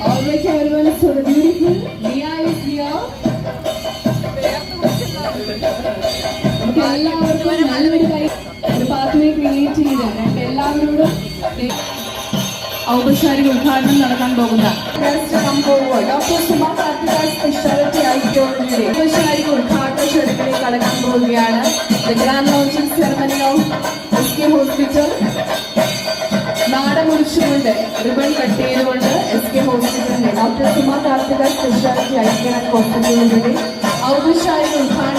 All right, everyone, so the beautiful Lia is here. നമുക്ക് എല്ലാവർക്കും നല്ലൊരു കൈ ഒരു പാത്വേ ക്രിയേറ്റ് ചെയ്ത് രണ്ട് എല്ലാവരോടും ഔപചാരിക ഉദ്ഘാടനം നടക്കാൻ പോകുന്ന ഡോക്ടർ സുമ കാർത്തിക സ്പെഷ്യാലിറ്റി ഐക്യോളജിയുടെ ഔപചാരിക ഉദ്ഘാടന ചടങ്ങിലേക്ക് കടക്കാൻ പോവുകയാണ് grand launching ceremony of S K hospital നാടമുറിച്ചുകൊണ്ട് ribbon cut ചെയ്തുകൊണ്ട് എസ് കെ ഹോസ്പിറ്റലിന്റെ ഡോക്ടർ സുമാർ കാർത്തിക സ്പെഷ്യാലിറ്റി ഐക്യ ഹോസ്പിറ്റലിന്റെ ഔപചാരിക ഉദ്ഘാടന